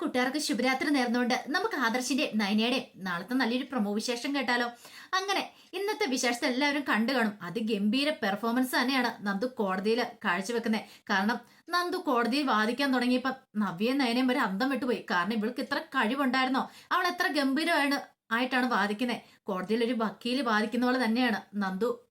കൂട്ടുകാർക്ക് ശുഭരാത്രി നേർന്നുകൊണ്ട് നമുക്ക് ആദർശിന്റെ നയനയുടെ നാളത്തെ നല്ലൊരു പ്രൊമോ വിശേഷം കേട്ടാലോ? അങ്ങനെ ഇന്നത്തെ വിശേഷത്തെ എല്ലാവരും കണ്ടു കാണും. അത് ഗംഭീര പെർഫോമൻസ് തന്നെയാണ് നന്ദു കോടതിയിൽ കാഴ്ചവെക്കുന്നത് കാരണം നന്ദു കോടതിയിൽ വാദിക്കാൻ തുടങ്ങിയപ്പോ നവ്യയും നയനയും വരെ അന്തം വിട്ടുപോയി. കാരണം ഇവൾക്ക് ഇത്ര കഴിവുണ്ടായിരുന്നോ? അവൾ എത്ര ഗംഭീരമാണ് ആയിട്ടാണ് വാദിക്കുന്നത് കോടതിയിൽ ഒരു വക്കീൽ വാദിക്കുന്ന പോലെ തന്നെയാണ് നന്ദു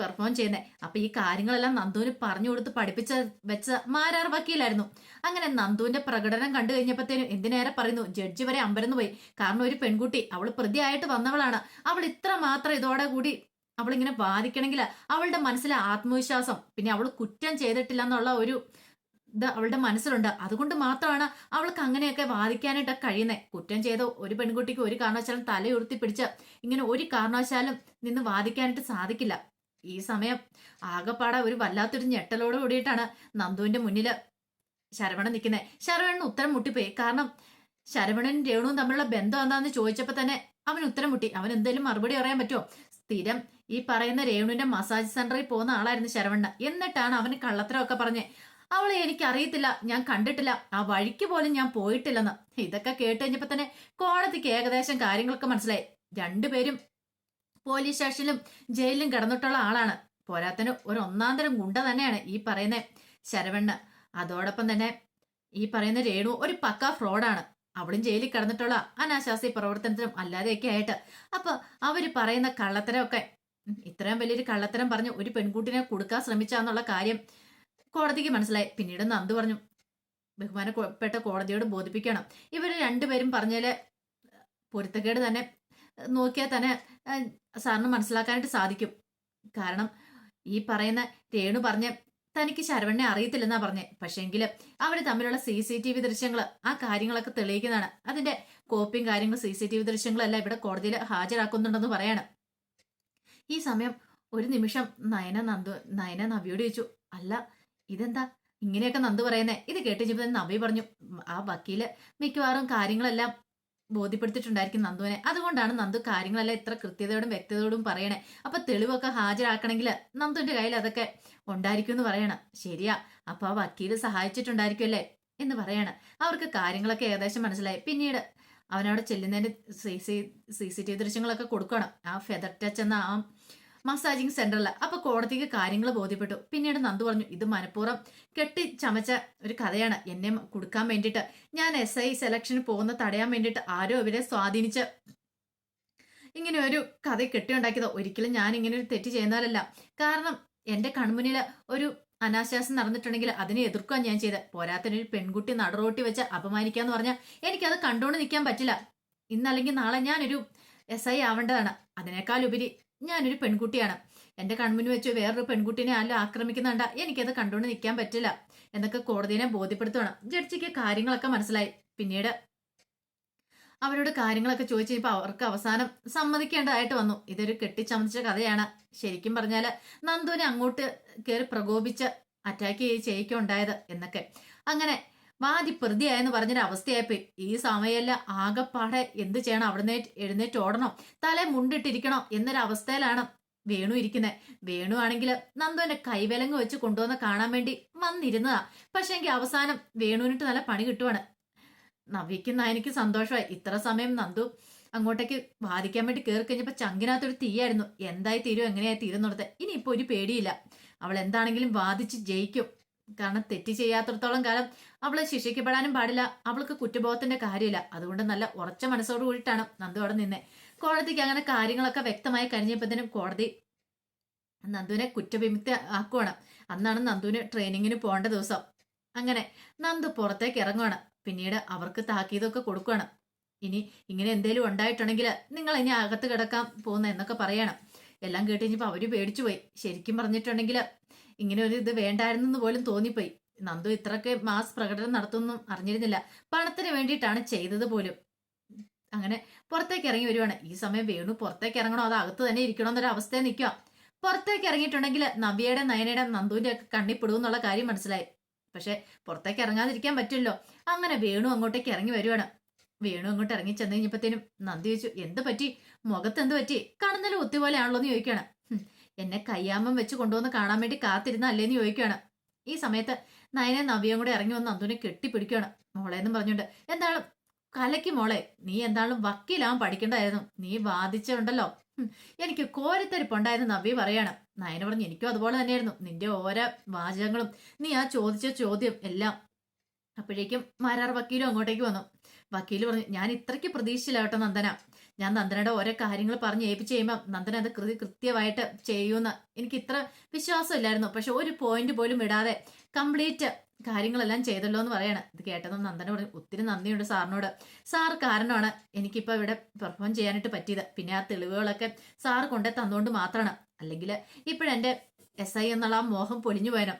പെർഫോം ചെയ്യുന്നത് അപ്പൊ ഈ കാര്യങ്ങളെല്ലാം നന്ദുവിന് പറഞ്ഞു കൊടുത്ത് പഠിപ്പിച്ച വെച്ച മാരാർ വക്കീലായിരുന്നു. അങ്ങനെ നന്ദുവിന്റെ പ്രകടനം കണ്ടു കഴിഞ്ഞപ്പോഴത്തേനും എന്തിനേറെ പറയുന്നു ജഡ്ജി വരെ അമ്പരന്ന് പോയി. കാരണം ഒരു പെൺകുട്ടി അവൾ പ്രതിയായിട്ട് വന്നവളാണ്. അവൾ ഇത്ര മാത്രം ഇതോടെ കൂടി അവളിങ്ങനെ വാദിക്കണമെങ്കിൽ അവളുടെ മനസ്സിലെ ആത്മവിശ്വാസം പിന്നെ അവൾ കുറ്റം ചെയ്തിട്ടില്ല എന്നുള്ള ഒരു ഇത് അവളുടെ മനസ്സിലുണ്ട്. അതുകൊണ്ട് മാത്രമാണ് അവൾക്ക് അങ്ങനെയൊക്കെ വാദിക്കാനായിട്ട് കഴിയുന്നത് കുറ്റം ചെയ്ത ഒരു പെൺകുട്ടിക്ക് ഒരു കാരണവശാലും തലയുർത്തി പിടിച്ച് ഇങ്ങനെ ഒരു കാരണവശാലും നിന്ന് വാദിക്കാനായിട്ട് സാധിക്കില്ല. ഈ സമയം ആകെപ്പാടെ ഒരു വല്ലാത്തൊരു ഞെട്ടലോട് കൂടിയിട്ടാണ് നന്ദുവിന്റെ മുന്നിൽ ശരവണൻ നിൽക്കുന്നത് ശരവണൻ ഉത്തരം മുട്ടിപ്പോയി. കാരണം ശരവണനും രേണുവും തമ്മിലുള്ള ബന്ധം എന്താണെന്ന് ചോദിച്ചപ്പോൾ തന്നെ അവൻ ഉത്തരം മുട്ടി. അവൻ എന്തെങ്കിലും മറുപടി പറയാൻ പറ്റുമോ? സ്ഥിരം ഈ പറയുന്ന രേണുവിന്റെ മസാജ് സെന്ററിൽ പോകുന്ന ആളായിരുന്നു ശരവണ്ണ എന്നിട്ടാണ് അവന് കള്ളത്തരമൊക്കെ പറഞ്ഞത് അവളെ എനിക്ക് അറിയത്തില്ല ഞാൻ കണ്ടിട്ടില്ല. ആ വഴിക്ക് പോലും ഞാൻ പോയിട്ടില്ലെന്ന്. ഇതൊക്കെ കേട്ട് കഴിഞ്ഞപ്പോ തന്നെ കോടതിക്ക് ഏകദേശം കാര്യങ്ങളൊക്കെ മനസ്സിലായി. രണ്ടുപേരും പോലീസ് സ്റ്റേഷനിലും ജയിലിലും കിടന്നിട്ടുള്ള ആളാണ്. പോരാത്തന് ഒരു ഒന്നാന്തരം ഗുണ്ട തന്നെയാണ് ഈ പറയുന്ന ശരവണ്ണ അതോടൊപ്പം തന്നെ ഈ പറയുന്ന രേണു ഒരു പക്ക ഫ്രോഡാണ്. അവളും ജയിലിൽ കിടന്നിട്ടുള്ള അനാശാസ്യ പ്രവർത്തനത്തിനും അല്ലാതെയൊക്കെ ആയിട്ട്. അപ്പൊ അവർ പറയുന്ന കള്ളത്തരമൊക്കെ ഇത്രയും വലിയൊരു കള്ളത്തരം പറഞ്ഞ് ഒരു പെൺകുട്ടിനെ കൊടുക്കാൻ ശ്രമിച്ചാന്നുള്ള കാര്യം കോടതിക്ക് മനസ്സിലായി. പിന്നീട് നന്ദു പറഞ്ഞു ബഹുമാനപ്പെട്ട കോടതിയോട് ബോധിപ്പിക്കണം. ഇവർ രണ്ടുപേരും പറഞ്ഞാൽ പൊരുത്തക്കേട് തന്നെ. നോക്കിയാൽ തന്നെ സാറിന് മനസ്സിലാക്കാനായിട്ട് സാധിക്കും. കാരണം ഈ പറയുന്ന രേണു പറഞ്ഞ തനിക്ക് ശരവണ്ണെ അറിയത്തില്ലെന്നാ പറഞ്ഞേ. പക്ഷേങ്കിൽ അവർ തമ്മിലുള്ള സി സി ടി വി ദൃശ്യങ്ങൾ ആ കാര്യങ്ങളൊക്കെ തെളിയിക്കുന്നതാണ്. അതിന്റെ കോപ്പിയും കാര്യങ്ങളും സി സി ടി വി ദൃശ്യങ്ങളെല്ലാം ഇവിടെ കോടതിയിൽ ഹാജരാക്കുന്നുണ്ടെന്ന് പറയാണ്. ഈ സമയം ഒരു നിമിഷം നയന നന്ദു നയന നവിയോട് ചോദിച്ചു അല്ല ഇതെന്താ? ഇങ്ങനെയൊക്കെ നന്ദു പറയുന്നേ? ഇത് കേട്ട് കഴിഞ്ഞപ്പോൾ നവി പറഞ്ഞു ആ വക്കീൽ മിക്കവാറും കാര്യങ്ങളെല്ലാം ബോധ്യപ്പെടുത്തിയിട്ടുണ്ടായിരിക്കും നന്ദുവിനെ. അതുകൊണ്ടാണ് നന്ദു കാര്യങ്ങളെല്ലാം ഇത്ര കൃത്യതയോടും വ്യക്തതയോടും പറയണേ. അപ്പൊ തെളിവൊക്കെ ഹാജരാക്കണമെങ്കിൽ നന്ദുവിന്റെ കയ്യിൽ അതൊക്കെ ഉണ്ടായിരിക്കും എന്ന് പറയണം. ശരിയാ. അപ്പൊ ആ വക്കീൽ സഹായിച്ചിട്ടുണ്ടായിരിക്കുമല്ലേ എന്ന് പറയാണ്. അവർക്ക് കാര്യങ്ങളൊക്കെ ഏകദേശം മനസ്സിലായി. പിന്നീട് അവനവിടെ ചെല്ലുന്നതിന് C C C C T V ദൃശ്യങ്ങളൊക്കെ കൊടുക്കണം. ആ ഫെദർ ടച്ച് എന്ന ആ മസാജിങ് സെന്ററിൽ അപ്പൊ കോടതിക്ക് കാര്യങ്ങൾ ബോധ്യപ്പെട്ടു. പിന്നീട് നന്ദു പറഞ്ഞു ഇത് മനഃപൂർവം കെട്ടി ചമച്ച ഒരു കഥയാണ്. എന്നെ കൊടുക്കാൻ വേണ്ടിട്ട് ഞാൻ എസ് ഐ സെലക്ഷന് പോകുന്ന തടയാൻ വേണ്ടിയിട്ട് ആരോ ഇവരെ സ്വാധീനിച്ച് ഇങ്ങനെ ഒരു കഥ കെട്ടിയുണ്ടാക്കിയത്. ഒരിക്കലും ഞാൻ ഇങ്ങനെ ഒരു തെറ്റ് ചെയ്യുന്നവരല്ല. കാരണം എന്റെ കൺമുന്നിൽ ഒരു അനാശാസം നടന്നിട്ടുണ്ടെങ്കിൽ അതിനെ എതിർക്കാൻ ഞാൻ ചെയ്ത്. പോരാത്തൊരു പെൺകുട്ടി നടറോട്ടി വെച്ച് അപമാനിക്കാന്ന് പറഞ്ഞാൽ എനിക്കത് കണ്ടുകൊണ്ട് നിൽക്കാൻ പറ്റില്ല. ഇന്നല്ലെങ്കിൽ നാളെ ഞാനൊരു എസ് ഐ ആവേണ്ടതാണ്. അതിനേക്കാൾ ഉപരി ഞാനൊരു പെൺകുട്ടിയാണ്. എന്റെ കൺമുന്നിൽ വെച്ച് വേറൊരു പെൺകുട്ടിനെ അല്ല ആക്രമിക്കുന്നുണ്ട. എനിക്കത് കണ്ടുകൊണ്ട് നിൽക്കാൻ പറ്റില്ല. എന്നൊക്കെ കോടതിനെ ബോധ്യപ്പെടുത്തണം ജഡ്ജിക്ക് കാര്യങ്ങളൊക്കെ മനസ്സിലായി. പിന്നീട് അവരോട് കാര്യങ്ങളൊക്കെ ചോദിച്ചു കഴിഞ്ഞപ്പോൾ അവർക്ക് അവസാനം സമ്മതിക്കേണ്ടതായിട്ട് വന്നു. ഇതൊരു കെട്ടിച്ചമച്ച കഥയാണ്. ശരിക്കും പറഞ്ഞാൽ നന്ദുവിനെ അങ്ങോട്ട് കയറി പ്രകോപിച്ച് അറ്റാക്ക് ചെയ്യിക്കുണ്ടായത് എന്നൊക്കെ. അങ്ങനെ വാദി പ്രതിയായെന്ന് പറഞ്ഞൊരു അവസ്ഥയായിപ്പോയി ഈ സമയമല്ല ആകെപ്പാടെ എന്ത് ചെയ്യണം? അവിടുന്ന് എഴുന്നേറ്റ് ഓടണം. തല മുണ്ടിട്ടിരിക്കണം എന്നൊരു അവസ്ഥയിലാണ് വേണു ഇരിക്കുന്നത് വേണു ആണെങ്കിൽ നന്ദുവിന്റെ കൈവലങ്ങ് വെച്ച് കൊണ്ടുവന്ന് കാണാൻ വേണ്ടി വന്നിരുന്നതാ. പക്ഷെ എങ്കിൽ അവസാനം വേണുവിനിട്ട് നല്ല പണി കിട്ടുവാണ്. നവിക്കുന്ന എനിക്ക് സന്തോഷമായി. ഇത്ര സമയം നന്ദു അങ്ങോട്ടേക്ക് വാദിക്കാൻ വേണ്ടി കയറി കഴിഞ്ഞപ്പോ ചങ്കിനകത്തൊരു തീയായിരുന്നു. എന്തായി തീരും? എങ്ങനെയായി തീരുന്നുള്ളത് ഇനി ഇപ്പൊ ഒരു പേടിയില്ല. അവൾ എന്താണെങ്കിലും വാദിച്ച് ജയിക്കും. കാരണം തെറ്റ് ചെയ്യാത്തടത്തോളം കാലം അവൾ ശിക്ഷിക്കപ്പെടാനും പാടില്ല. അവൾക്ക് കുറ്റബോധത്തിന്റെ കാര്യമില്ല. അതുകൊണ്ട് നല്ല ഉറച്ച മനസ്സോട് കൂടിയിട്ടാണ് നന്ദു അവിടെ നിന്നെ. കോടതിക്ക് അങ്ങനെ കാര്യങ്ങളൊക്കെ വ്യക്തമായി കഴിഞ്ഞപ്പോഴത്തേനും കോടതി നന്ദുവിനെ കുറ്റവിമുക്തി ആക്കുവാണ്. അന്നാണ് നന്ദുവിന് ട്രെയിനിങ്ങിന് പോകേണ്ട ദിവസം. അങ്ങനെ നന്ദു പുറത്തേക്ക് ഇറങ്ങുവാണ്. പിന്നീട് അവർക്ക് താക്കീതൊക്കെ കൊടുക്കുകയാണ് ഇനി ഇങ്ങനെ എന്തേലും ഉണ്ടായിട്ടുണ്ടെങ്കിൽ നിങ്ങൾ ഇനി അകത്ത് കിടക്കാൻ പോകുന്ന എന്നൊക്കെ പറയണം. എല്ലാം കേട്ട് കഴിഞ്ഞപ്പോൾ അവർ പേടിച്ചു പോയി ശരിക്കും പറഞ്ഞിട്ടുണ്ടെങ്കിൽ ഇങ്ങനെ ഒരു ഇത് വേണ്ടായിരുന്നെന്ന് പോലും തോന്നിപ്പോയി. നന്ദു ഇത്രയൊക്കെ മാസ് പ്രകടനം നടത്തുമെന്നും അറിഞ്ഞിരുന്നില്ല. പണത്തിന് വേണ്ടിയിട്ടാണ് ചെയ്തത് പോലും. അങ്ങനെ പുറത്തേക്ക് ഇറങ്ങി വരുവാണ്. ഈ സമയം വേണു പുറത്തേക്ക് ഇറങ്ങണോ? അത് അകത്ത് തന്നെ ഇരിക്കണോ എന്നൊരു നിൽക്കുക പുറത്തേക്ക് ഇറങ്ങിയിട്ടുണ്ടെങ്കിൽ നവിയുടെ നയനയുടെ നന്ദുവിന്റെ ഒക്കെ കണ്ണിപ്പെടും എന്നുള്ള കാര്യം മനസ്സിലായി. പക്ഷെ പുറത്തേക്ക് ഇറങ്ങാതിരിക്കാൻ പറ്റില്ലോ അങ്ങനെ വേണു അങ്ങോട്ടേക്ക് ഇറങ്ങി വരുവാണ്. വേണു അങ്ങോട്ട് ഇറങ്ങി ചെന്ന് കഴിഞ്ഞപ്പോഴത്തേനും നന്ദി ചോദിച്ചു എന്ത് പറ്റി? മുഖത്ത് എന്ത് പറ്റി? കാണുന്നതിൽ ഒത്തി പോലെയാണല്ലോ എന്ന് ചോദിക്കുകയാണ് എന്നെ കയ്യാമം വെച്ച് കൊണ്ടുവന്ന് കാണാൻ വേണ്ടി കാത്തിരുന്ന അല്ലേന്ന് ചോദിക്കുകയാണ് ഈ സമയത്ത് നയനെ നവിയും കൂടെ ഇറങ്ങി വന്ന് അന്തുനെ കെട്ടിപ്പിടിക്കുകയാണ്. മോളെന്നും പറഞ്ഞുകൊണ്ട് എന്താണ്? കലയ്ക്ക് മോളെ നീ എന്താളും വക്കീലാവാൻ പഠിക്കണ്ടായിരുന്നു? നീ വാദിച്ചുണ്ടല്ലോ എനിക്ക് കോരിത്തരിപ്പുണ്ടായിരുന്നു നവ്യ പറയാണ്. നയന പറഞ്ഞു എനിക്കും അതുപോലെ തന്നെയായിരുന്നു. നിന്റെ ഓരോ വാചകങ്ങളും നീ ആ ചോദിച്ച ചോദ്യം എല്ലാം അപ്പോഴേക്കും മാരാർ വക്കീലും അങ്ങോട്ടേക്ക് വന്നു. വക്കീൽ പറഞ്ഞു ഞാൻ ഇത്രയ്ക്ക് പ്രതീക്ഷയില്ല കേട്ടോ നന്ദന. ഞാൻ നന്ദനയുടെ ഓരോ കാര്യങ്ങൾ പറഞ്ഞ് ഏൽപ്പിച്ച് ചെയ്യുമ്പോൾ നന്ദന അത് കൃതി കൃത്യമായിട്ട് ചെയ്യുമെന്ന് എനിക്ക് ഇത്ര വിശ്വാസമില്ലായിരുന്നു. പക്ഷെ ഒരു പോയിന്റ് പോലും ഇടാതെ കംപ്ലീറ്റ് കാര്യങ്ങളെല്ലാം ചെയ്തല്ലോ എന്ന് പറയാണ്. ഇത് കേട്ടതും നന്ദന പറഞ്ഞു ഒത്തിരി നന്ദിയുണ്ട് സാറിനോട്. സാർ കാരണമാണ് എനിക്കിപ്പോൾ ഇവിടെ പെർഫോം ചെയ്യാനായിട്ട് പറ്റിയത്. പിന്നെ ആ തെളിവുകളൊക്കെ സാർ കൊണ്ടേ തന്നുകൊണ്ട് മാത്രമാണ്. അല്ലെങ്കിൽ ഇപ്പോഴെന്റെ എസ് ഐ എന്നുള്ള ആ മോഹം പൊളിഞ്ഞു പോയനം.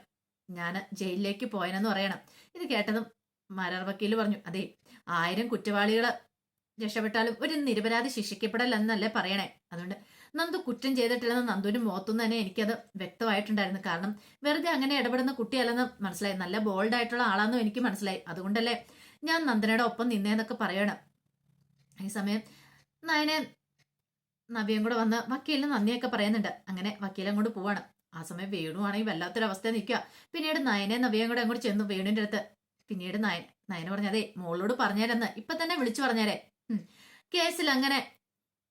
ഞാൻ ജയിലിലേക്ക് പോയനെന്ന് പറയണം. ഇത് കേട്ടതും മരാർ വക്കീൽ പറഞ്ഞു അതെ ആയിരം കുറ്റവാളികൾ രക്ഷപ്പെട്ടാലും ഒരു നിരപരാധി ശിക്ഷിക്കപ്പെടലെന്നല്ലേ പറയണേ? അതുകൊണ്ട് നന്ദു കുറ്റം ചെയ്തിട്ടില്ലെന്ന് നന്ദുവിന് മുഖത്തുനിന്ന് തന്നെ എനിക്കത് വ്യക്തമായിട്ടുണ്ടായിരുന്നു. കാരണം വെറുതെ അങ്ങനെ ഇടപെടുന്ന കുട്ടിയല്ലെന്ന് മനസ്സിലായി. നല്ല ബോൾഡ് ആയിട്ടുള്ള ആളാണെന്ന് എനിക്ക് മനസ്സിലായി. അതുകൊണ്ടല്ലേ ഞാൻ നന്ദനയുടെ ഒപ്പം നിന്നേന്നൊക്കെ പറയണം. ഈ സമയം നയനെ നവ്യം കൂടെ വന്ന് വക്കീലിന് നന്ദിയൊക്കെ പറയുന്നുണ്ട്. അങ്ങനെ വക്കീലും കൊണ്ട് പോവാണ്. ആ സമയം വേണുവാണെങ്കിൽ വല്ലാത്തൊരവസ്ഥ നിൽക്കുക. പിന്നീട് നയനെ നവ്യം കൂടെ അങ്ങോട്ട് ചെന്നു വേണുവിന്റെ അടുത്ത്. പിന്നീട് നയൻ നയന പറഞ്ഞു അതെ മോളോട് പറഞ്ഞേരെന്ന്. ഇപ്പൊ തന്നെ വിളിച്ചു പറഞ്ഞേരെ. കേസിൽ അങ്ങനെ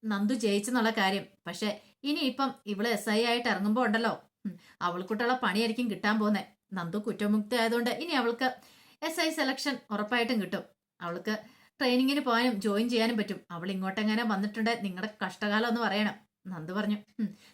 നന്ദു ജയിച്ചെന്നുള്ള കാര്യം. പക്ഷെ ഇനി ഇപ്പം ഇവൾ എസ് ഐ ആയിട്ട് ഇറങ്ങുമ്പോ ഉണ്ടല്ലോ. അവൾക്കുട്ടുള്ള പണിയായിരിക്കും കിട്ടാൻ പോകുന്നത് നന്ദു കുറ്റമുക്തി ആയതുകൊണ്ട് ഇനി അവൾക്ക് എസ് ഐ സെലക്ഷൻ ഉറപ്പായിട്ടും കിട്ടും. അവൾക്ക് ട്രെയിനിങ്ങിന് പോകാനും ജോയിൻ ചെയ്യാനും പറ്റും. അവൾ ഇങ്ങോട്ടെങ്ങനെ വന്നിട്ടുണ്ട്. നിങ്ങളുടെ കഷ്ടകാലം ഒന്ന് പറയണം. നന്ദു പറഞ്ഞു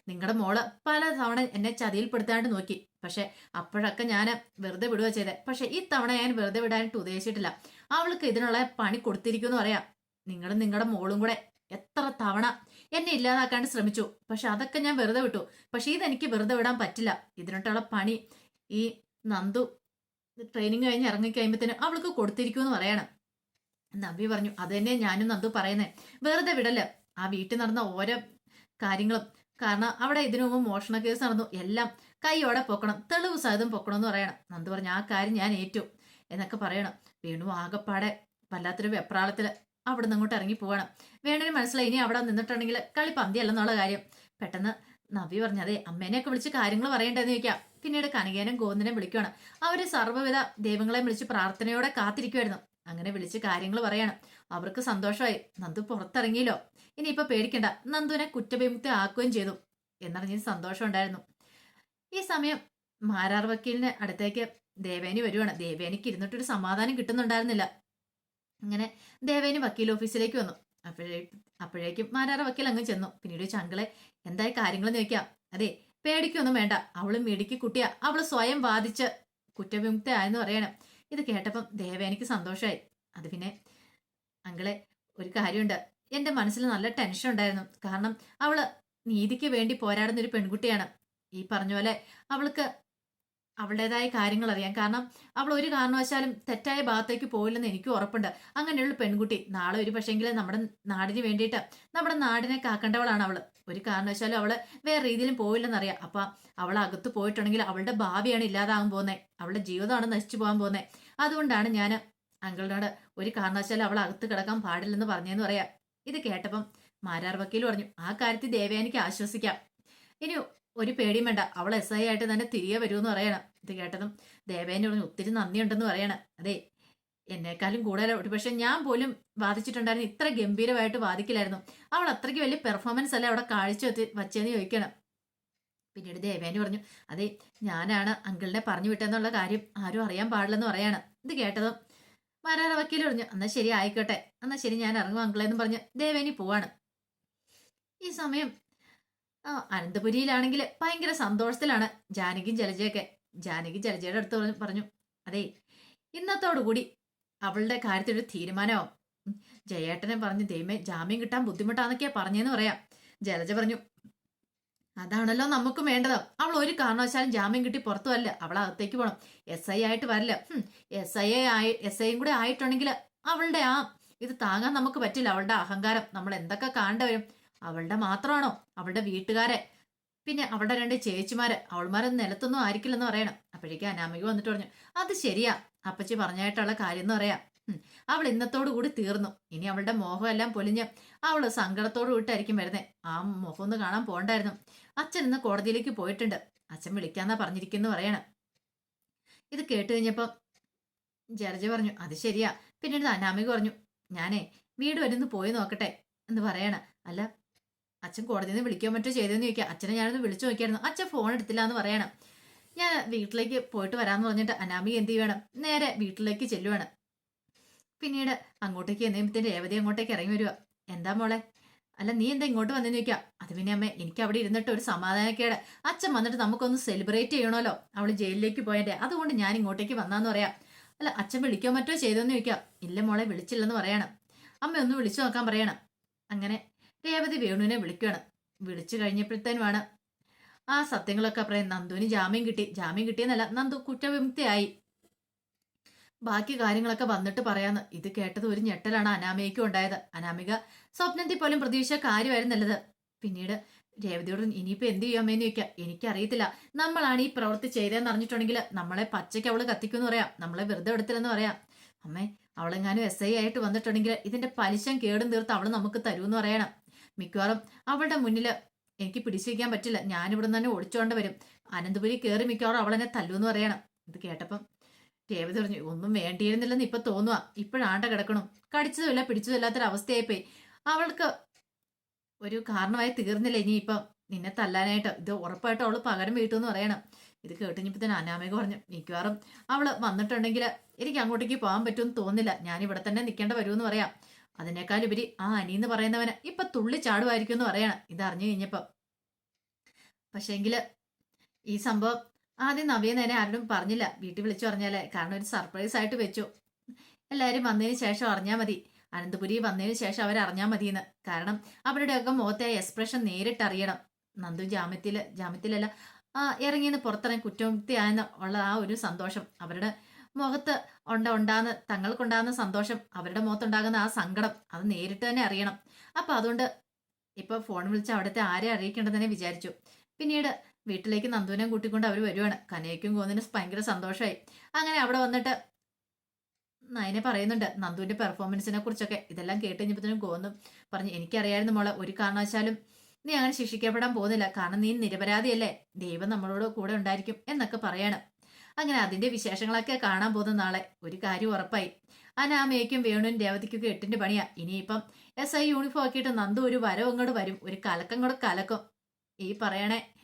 നിങ്ങളുടെ മോൾ പല തവണ എന്നെ ചതിയിൽപ്പെടുത്താണ്ട് നോക്കി. പക്ഷെ അപ്പോഴൊക്കെ ഞാൻ വെറുതെ വിടുക ചെയ്തേ. പക്ഷെ ഈ തവണ ഞാൻ വെറുതെ വിടാനായിട്ട് ഉദ്ദേശിച്ചിട്ടില്ല. അവൾക്ക് ഇതിനുള്ള പണി കൊടുത്തിരിക്കുമെന്ന് പറയാം. നിങ്ങളും നിങ്ങളുടെ മോളും കൂടെ എത്ര തവണ എന്നെ ഇല്ലാതാക്കാണ്ട് ശ്രമിച്ചു. പക്ഷെ അതൊക്കെ ഞാൻ വെറുതെ വിട്ടു. പക്ഷെ ഇതെനിക്ക് വെറുതെ വിടാൻ പറ്റില്ല. ഇതിനോട്ടുള്ള പണി ഈ നന്ദു ട്രെയിനിങ് കഴിഞ്ഞ് ഇറങ്ങിക്കഴിയുമ്പത്തിന് അവൾക്ക് കൊടുത്തിരിക്കുമെന്ന് പറയണം. നബി പറഞ്ഞു അത് തന്നെ ഞാനും നന്ദു പറയുന്നേ. വെറുതെ വിടല്ല. ആ വീട്ടിൽ നടന്ന ഓരോ കാര്യങ്ങളും. കാരണം അവിടെ ഇതിനു മുമ്പ് മോഷണ കേസ് നടന്നു. എല്ലാം കൈയോടെ പൊക്കണം തെളിവ് സഹിതം പൊക്കണം എന്ന് പറയണം. നന്ദു പറഞ്ഞു ആ കാര്യം ഞാൻ ഏറ്റു എന്നൊക്കെ പറയണം. വീണു ആകപ്പാടെ വല്ലാത്തൊരു വെപ്രാളത്തിൽ അവിടെ അങ്ങോട്ട് ഇറങ്ങി പോവാണ് വേണുവിന് മനസ്സിലായി ഇനി അവിടെ നിന്നിട്ടുണ്ടെങ്കിൽ കളി പന്തിയല്ലെന്നുള്ള കാര്യം. പെട്ടെന്ന് നവി പറഞ്ഞു അതെ അമ്മേനെയൊക്കെ വിളിച്ച് കാര്യങ്ങൾ പറയണ്ടെന്ന് ചോദിക്കാം. പിന്നീട് കനകേനും ഗോന്ദിനെ വിളിക്കുകയാണ് അവർ സർവവിധ ദൈവങ്ങളെ വിളിച്ച് പ്രാർത്ഥനയോടെ കാത്തിരിക്കുമായിരുന്നു അങ്ങനെ വിളിച്ച് കാര്യങ്ങൾ പറയണം. അവർക്ക് സന്തോഷമായി. നന്ദു പുറത്തിറങ്ങിയല്ലോ. ഇനിയിപ്പോ പേടിക്കണ്ട. നന്ദുവിനെ കുറ്റവിമുക്തി ആക്കുകയും ചെയ്തു. എന്നറിഞ്ഞ സന്തോഷം ഉണ്ടായിരുന്നു. ഈ സമയം മാരാർ വക്കീലിന് അടുത്തേക്ക് ദേവേനി വരുവാണ്. ദേവേനിക്ക് ഇരുന്നിട്ടൊരു സമാധാനം കിട്ടുന്നുണ്ടായിരുന്നില്ല. അങ്ങനെ ദേവേനി വക്കീൽ ഓഫീസിലേക്ക് വന്നു. അപ്പോഴേ അപ്പോഴേക്കും മാരാർ വക്കീൽ അങ്ങ് ചെന്നു. പിന്നീട് ചങ്കളെ എന്തായി കാര്യങ്ങൾ ചോദിക്കാം? അതെ പേടിക്കൊന്നും വേണ്ട. അവൾ മിടുക്കി കുട്ടിയാ. അവൾ സ്വയം ബാധിച്ച് കുറ്റവിമുക്തയായെന്ന് പറയണം. ഇത് കേട്ടപ്പം ദേവേനിക്ക് സന്തോഷമായി അത് പിന്നെ അങ്കളെ ഒരു കാര്യമുണ്ട്. എന്റെ മനസ്സിൽ നല്ല ടെൻഷൻ ഉണ്ടായിരുന്നു. കാരണം അവൾ നീതിക്ക് വേണ്ടി പോരാടുന്ന ഒരു പെൺകുട്ടിയാണ്. ഈ പറഞ്ഞ പോലെ അവൾക്ക് അവളുടേതായ കാര്യങ്ങൾ അറിയാം. കാരണം അവൾ ഒരു കാരണവശാലും തെറ്റായ ഭാഗത്തേക്ക് പോയില്ലെന്ന് എനിക്ക് ഉറപ്പുണ്ട്. അങ്ങനെയുള്ള പെൺകുട്ടി. നാളെ ഒരു പക്ഷേങ്കിൽ നമ്മുടെ നാടിന് വേണ്ടിയിട്ട് നമ്മുടെ നാടിനെ കാക്കേണ്ടവളാണ് അവൾ. ഒരു കാരണവശാലും അവൾ വേറെ രീതിയിലും പോയില്ലെന്നറിയാം അപ്പൊ അവൾ അകത്ത് പോയിട്ടുണ്ടെങ്കിൽ അവളുടെ ഭാവിയാണ് ഇല്ലാതാകാൻ പോകുന്നത് അവളുടെ ജീവിതമാണ് നശിച്ചു പോകാൻ പോകുന്നത് അതുകൊണ്ടാണ് ഞാൻ അങ്കിളിനോട് ഒരു കാരണവശാലും അവൾ അകത്ത് കിടക്കാൻ പാടില്ലെന്ന് പറഞ്ഞെന്ന് പറയാം. ഇത് കേട്ടപ്പം മാരാർ വക്കീൽ പറഞ്ഞു ആ കാര്യത്തിൽ ദേവയാനിക്ക് ആശ്വസിക്കാം. ഇനി ഒരു പേടിയും വേണ്ട. അവൾ എസ് ഐ ആയിട്ട് തന്നെ തിരികെ വരുമെന്ന് പറയണം. ഇത് കേട്ടതും ദേവേനെ പറഞ്ഞു ഒത്തിരി നന്ദിയുണ്ടെന്ന് പറയണം. അതെ എന്നെക്കാളും കൂടുതൽ. പക്ഷെ ഞാൻ പോലും വാദിച്ചിട്ടുണ്ടായിരുന്നു ഇത്ര ഗംഭീരമായിട്ട് വാദിക്കില്ലായിരുന്നു അവൾ അത്രയ്ക്ക് വലിയ പെർഫോമൻസ് അല്ലേ അവിടെ കാഴ്ച വെച്ച് വച്ചതെന്ന് ചോദിക്കണം. പിന്നീട് ദേവേനി പറഞ്ഞു അതെ ഞാനാണ് അങ്കിളിനെ പറഞ്ഞു വിട്ടെന്നുള്ള കാര്യം ആരും അറിയാൻ പാടില്ലെന്ന് പറയാണ്. ഇത് കേട്ടതും മാരാറ വക്കീൽ പറഞ്ഞു എന്നാ ശരി ആയിക്കോട്ടെ. എന്നാ ശരി ഞാൻ ഇറങ്ങും അങ്കിളെന്ന് പറഞ്ഞ് ദേവേനി പോവാണ്. ഈ സമയം അനന്തപുരിയിലാണെങ്കിൽ ഭയങ്കര സന്തോഷത്തിലാണ് ജാനകിയും ജലജയൊക്കെ. ജാനകി ജലജയുടെ അടുത്ത് പറഞ്ഞു അതെ ഇന്നത്തോടുകൂടി അവളുടെ കാര്യത്തിൽ ഒരു തീരുമാനമാവും ജയേട്ടനെ പറഞ്ഞു ദൈവമേ ജാമ്യം കിട്ടാൻ ബുദ്ധിമുട്ടാന്നൊക്കെയാ പറഞ്ഞെന്ന് പറയാം. ജലജ പറഞ്ഞു അതാണല്ലോ നമുക്കും വേണ്ടത്. അവൾ ഒരു കാരണവശാലും ജാമ്യം കിട്ടി പുറത്തു വരില്ല. അവൾ അകത്തേക്ക് പോകണം എസ് ഐ ആയിട്ട് വരില്ല. എസ് ഐ ആയി എസ് ഐയും കൂടെ ആയിട്ടുണ്ടെങ്കിൽ അവളുടെ ആ ഇത് താങ്ങാൻ നമുക്ക് പറ്റില്ല. അവളുടെ അഹങ്കാരം. നമ്മൾ എന്തൊക്കെ കാണേണ്ട വരും? അവളുടെ മാത്രമാണോ? അവളുടെ വീട്ടുകാരെ. പിന്നെ അവളുടെ രണ്ട് ചേച്ചിമാര്. അവൾമാരൊന്നും നിലത്തൊന്നും ആയിരിക്കില്ലെന്ന് പറയണം. അപ്പോഴേക്കും അനാമിക വന്നിട്ട് പറഞ്ഞു അത് ശരിയാ. അപ്പച്ചി പറഞ്ഞായിട്ടുള്ള കാര്യം എന്ന് പറയാം. അവൾ ഇന്നത്തോടു കൂടി തീർന്നു. ഇനി അവളുടെ മോഹം എല്ലാം പൊലിഞ്ഞ് അവൾ സങ്കടത്തോടു കൂട്ടായിരിക്കും വരുന്നേ. ആ മുഖം ഒന്ന് കാണാൻ പോണ്ടായിരുന്നു. അച്ഛൻ ഇന്ന് കോടതിയിലേക്ക് പോയിട്ടുണ്ട്. അച്ഛൻ വിളിക്കാന്നാ പറഞ്ഞിരിക്കുന്നു പറയണം. ഇത് കേട്ട് കഴിഞ്ഞപ്പം ജർജ് പറഞ്ഞു അത് ശരിയാ. പിന്നീട് അനാമിക പറഞ്ഞു ഞാനേ വീട് വരെ ഒന്ന് പോയി നോക്കട്ടെ. എന്ന് പറയണ. അല്ല അച്ഛൻ കോടതിയിൽ നിന്ന് വിളിക്കാൻ മറ്റോ ചെയ്തെന്ന് ചോദിക്കാം. അച്ഛനെ ഞാനൊന്ന് വിളിച്ചു നോക്കിയായിരുന്നു. അച്ഛൻ ഫോൺ എടുത്തില്ല എന്ന് പറയണം. ഞാൻ വീട്ടിലേക്ക് പോയിട്ട് വരാന്ന് പറഞ്ഞിട്ട് അനാമി എന്ത് ചെയ്യണം നേരെ വീട്ടിലേക്ക് ചെല്ലുവാണ്. പിന്നീട് അങ്ങോട്ടേക്ക് എന്നേമ്പത്തിന്റെ രേവതി അങ്ങോട്ടേക്ക് ഇറങ്ങി വരുവാ. എന്താ മോളെ? അല്ല നീ എന്താ ഇങ്ങോട്ട് വന്നെന്ന് ചോദിക്കാം? അത് പിന്നെ അമ്മേ എനിക്ക് അവിടെ ഇരുന്നിട്ട് ഒരു സമാധാനക്കേട്. അച്ഛൻ വന്നിട്ട് നമുക്കൊന്ന് സെലിബ്രേറ്റ് ചെയ്യണമല്ലോ അവൾ ജയിലിലേക്ക് പോയതേ അതുകൊണ്ട് ഞാൻ ഇങ്ങോട്ടേക്ക് വന്നാന്ന് പറയാം. അല്ല അച്ഛൻ വിളിക്കോ മറ്റോ ചെയ്തെന്ന് ചോദിക്കാം. ഇല്ല മോളെ വിളിച്ചില്ലെന്ന് പറയണം. അമ്മ ഒന്ന് വിളിച്ചു നോക്കാൻ പറയണം. അങ്ങനെ രേവതി വേണുവിനെ വിളിക്കുകയാണ് വിളിച്ചു കഴിഞ്ഞപ്പോഴത്തേനുമാണ് ആ സത്യങ്ങളൊക്കെ പറയാൻ നന്ദുവിന് ജാമ്യം കിട്ടി. ജാമ്യം കിട്ടിയെന്നല്ല നന്ദു കുറ്റവിമുക്തിയായി. ബാക്കി കാര്യങ്ങളൊക്കെ വന്നിട്ട് പറയാന്ന്. ഇത് കേട്ടത് ഒരു ഞെട്ടലാണ് അനാമികയ്ക്കും ഉണ്ടായത്. അനാമിക സ്വപ്നത്തിൽ പോലും പ്രതീക്ഷ കാര്യമായിരുന്നല്ലത്. പിന്നീട് രേവതിയോട് ഇനിയിപ്പോ എന്ത് ചെയ്യാമേന്ന് ചോദിക്കാം. എനിക്കറിയത്തില്ല. നമ്മളാണ് ഈ പ്രവൃത്തി ചെയ്തതെന്ന് അറിഞ്ഞിട്ടുണ്ടെങ്കിൽ നമ്മളെ പച്ചയ്ക്ക് അവൾ കത്തിക്കുമെന്ന് പറയാം. നമ്മളെ വെറുതെ എടുത്തില്ലെന്ന് പറയാം. അമ്മേ അവളെങ്ങാനും എസ് ഐ ആയിട്ട് വന്നിട്ടുണ്ടെങ്കിൽ ഇതിന്റെ പലിശം കേടും തീർത്ത് അവൾ നമുക്ക് തരുമെന്ന് പറയണം. മിക്കവാറും അവളുടെ മുന്നിൽ എനിക്ക് പിടിച്ചു വയ്ക്കാൻ പറ്റില്ല. ഞാനിവിടെ തന്നെ ഒളിച്ചോണ്ട് വരും. അനന്തപുരി കയറി മിക്കവാറും അവൾ അവളെന്നെ തല്ലുമെന്ന് പറയണം. ഇത് കേട്ടപ്പം രേവതി പറഞ്ഞു ഒന്നും വേണ്ടിയിരുന്നില്ലെന്ന് ഇപ്പൊ തോന്നുക ഇപ്പോഴാണ്ട കിടക്കണു. കടിച്ചതുമില്ല പിടിച്ചതുമില്ലാത്തൊരവസ്ഥയായിപ്പോയി. അവൾക്ക് ഒരു കാരണമായി തീർന്നില്ല ഇനി ഇനിയിപ്പം. നിന്നെ തല്ലാനായിട്ട്. ഇത് ഉറപ്പായിട്ട് അവൾ പകരം വീട്ടുമെന്ന് പറയണം. ഇത് കേട്ടുകഴിഞ്ഞപ്പോ തന്നെ അനാമിക പറഞ്ഞു മിക്കവാറും അവൾ വന്നിട്ടുണ്ടെങ്കിൽ എനിക്ക് അങ്ങോട്ടേക്ക് പോകാൻ പറ്റുമെന്ന് തോന്നില്ല ഞാൻ ഇവിടെ തന്നെ നിൽക്കേണ്ട വരുമെന്ന് പറയാം. അതിനേക്കാൾ ഉപരി ആ അനിന്ന് പറയുന്നവന് ഇപ്പൊ തുള്ളി ചാടുമായിരിക്കും എന്ന് പറയണം. ഇത് അറിഞ്ഞു കഴിഞ്ഞപ്പോ. പക്ഷേങ്കിൽ ഈ സംഭവം ആദ്യം നവ്യ നേരെ ആരോടും പറഞ്ഞില്ല. വീട്ടിൽ വിളിച്ചു പറഞ്ഞാലേ. കാരണം ഒരു സർപ്രൈസ് ആയിട്ട് വെച്ചു. എല്ലാവരും വന്നതിന് ശേഷം അറിഞ്ഞാൽ മതി. അനന്തപുരി വന്നതിന് ശേഷം അവർ അറിഞ്ഞാൽ മതിയെന്ന്. കാരണം അവരുടെയൊക്കെ മുഖത്തെ എക്സ്പ്രഷൻ നേരിട്ട് അറിയണം. നന്ദു ജാമ്യത്തിൽ ജാമ്യത്തിലല്ല ഇറങ്ങിയെന്ന് പുറത്തിറങ്ങി കുറ്റമുക്തിയായെന്ന് ഉള്ള ആ ഒരു സന്തോഷം. അവരുടെ മുഖത്ത് ഉണ്ട ഉണ്ടാകുന്ന തങ്ങൾക്കുണ്ടാകുന്ന സന്തോഷം അവരുടെ മുഖത്തുണ്ടാകുന്ന ആ സങ്കടം അത് നേരിട്ട് തന്നെ അറിയണം. അപ്പൊ അതുകൊണ്ട് ഇപ്പൊ ഫോൺ വിളിച്ച് അവിടുത്തെ ആരെ അറിയിക്കേണ്ടതെന്നെ വിചാരിച്ചു. പിന്നീട് വീട്ടിലേക്ക് നന്ദുവിനെ കൂട്ടിക്കൊണ്ട് അവർ വരുവാണ്. കനയ്ക്കും കോന്നിനും ഭയങ്കര സന്തോഷമായി അങ്ങനെ അവിടെ വന്നിട്ട് നയനെ പറയുന്നുണ്ട് നന്ദുവിന്റെ പെർഫോമൻസിനെ കുറിച്ചൊക്കെ. ഇതെല്ലാം കേട്ട് കഴിഞ്ഞപ്പോഴത്തേനും കോന്നും പറഞ്ഞു എനിക്കറിയായിരുന്നു മോളെ ഒരു കാരണവശാലും നീ അങ്ങനെ ശിക്ഷിക്കപ്പെടാൻ പോകുന്നില്ല. കാരണം നീ നിരപരാധിയല്ലേ. ദൈവം നമ്മളോട് കൂടെ ഉണ്ടായിരിക്കും എന്നൊക്കെ പറയണം. അങ്ങനെ അതിന്റെ വിശേഷങ്ങളൊക്കെ കാണാൻ പോകുന്ന നാളെ. ഒരു കാര്യം ഉറപ്പായി. അനാമയ്ക്കും വേണുവും രേവതിക്കൊക്കെ എട്ടിന്റെ പണിയാ. ഇനിയിപ്പം എസ് ഐ യൂണിഫോം ആക്കിയിട്ട് നന്ദു ഒരു വരവ് അങ്ങോട്ട് വരും. ഒരു കലക്കം കൂടെ കലക്കും. ഈ പറയണേ.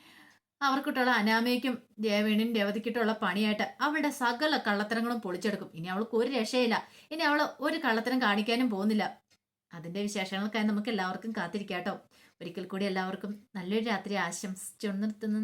അവർക്കിട്ടുള്ള അനാമയ്ക്കും ദേവേണിനും രേവതിക്കിട്ടുള്ള പണിയായിട്ട് അവളുടെ സകല കള്ളത്തരങ്ങളും പൊളിച്ചെടുക്കും. ഇനി അവൾക്ക് ഒരു രക്ഷയില്ല. ഇനി അവൾ ഒരു കള്ളത്തരം കാണിക്കാനും പോകുന്നില്ല. അതിന്റെ വിശേഷങ്ങൾക്കായി നമുക്ക് എല്ലാവർക്കും കാത്തിരിക്കാട്ടോ. ഒരിക്കൽ കൂടി എല്ലാവർക്കും നല്ലൊരു രാത്രി ആശംസിച്ചു നിർത്തുന്നു.